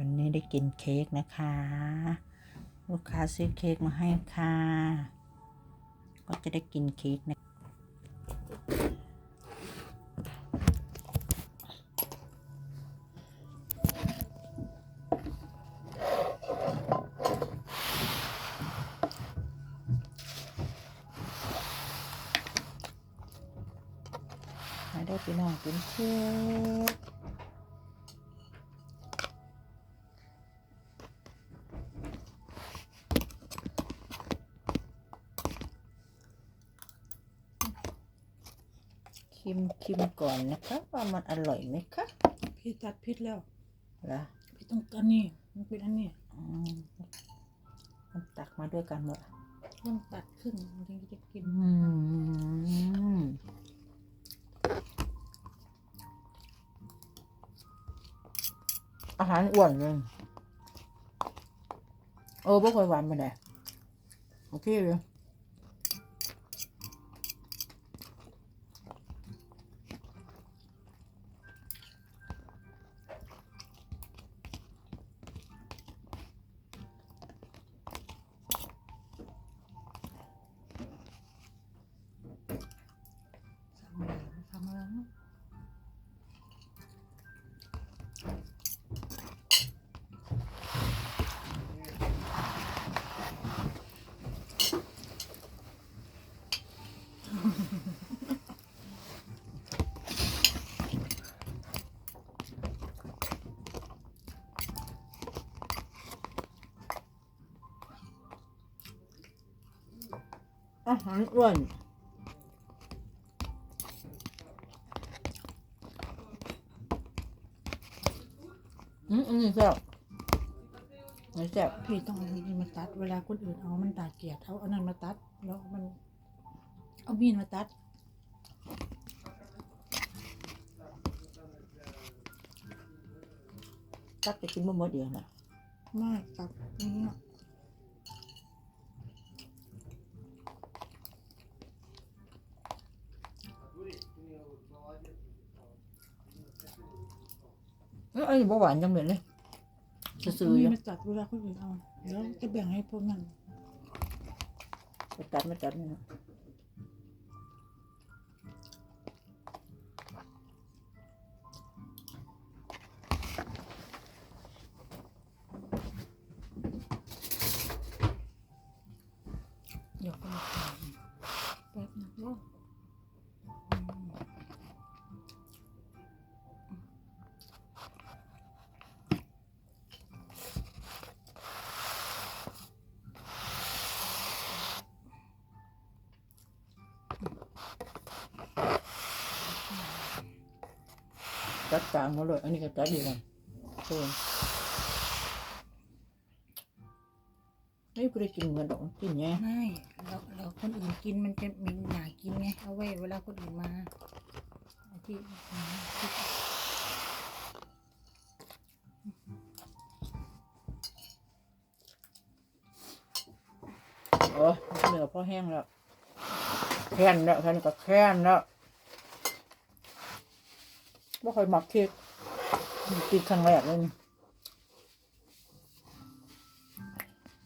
วันนี้ได้กินเค้กนะคะ ลูกค้าซื้อเค้กมาให้ค่ะ ก็จะได้กินเค้กนะได้พี่น้องกินเค้ก ชิมชิมก่อนนะคะว่ามันอร่อยไหมคะพี่ตัดพิษแล้วเหรอพี่ต้องอันนี้มันเป็นอันนี้อืมมันตักมาด้วยกันหมดต้องตัดครึ่งมันถึงจะกินอืมอาหารอ้วนเลยเออบ่ค่อยหวานไปไหนใดโอเคเลย อาหารอ้วนอืมอันนี้แซ่บอันนี้แซ่บพี่ต้องเอาอันนี้มาตัด เวลาคนอื่นเอามันตาเกลียดเอาอันนั้นมาตัด แล้วมัน เอามีดมาตัด ตักจะกินบ่หมดเดียวนะมากกับอย่างเงี้ย เอ้ยอันนี้บ่หวานจังเลยเลยซื่อๆอมียู่ดมาตัดเวลาคนอื่นเอาแล้วจะแบ่งให้พวกนั้นไปตัดไม่ตัดนี่นะ ตัดกลางมาเลย อันนี้ก็ตัดดีกันโคนเฮ้ยกูได้กินเหมือนดอกกินไงไม่เราเราคนอื่นกินมันจะมีหนากินไงเอาไว้เวลาคนอื่นมาไอ้ที่ที่โอ้เหนือพอแห้งแล้วแค้นแล้วท่านก็แค้นแล้ว ไม่ค่อยมักเค้กกินครั้งแรกเลยนี่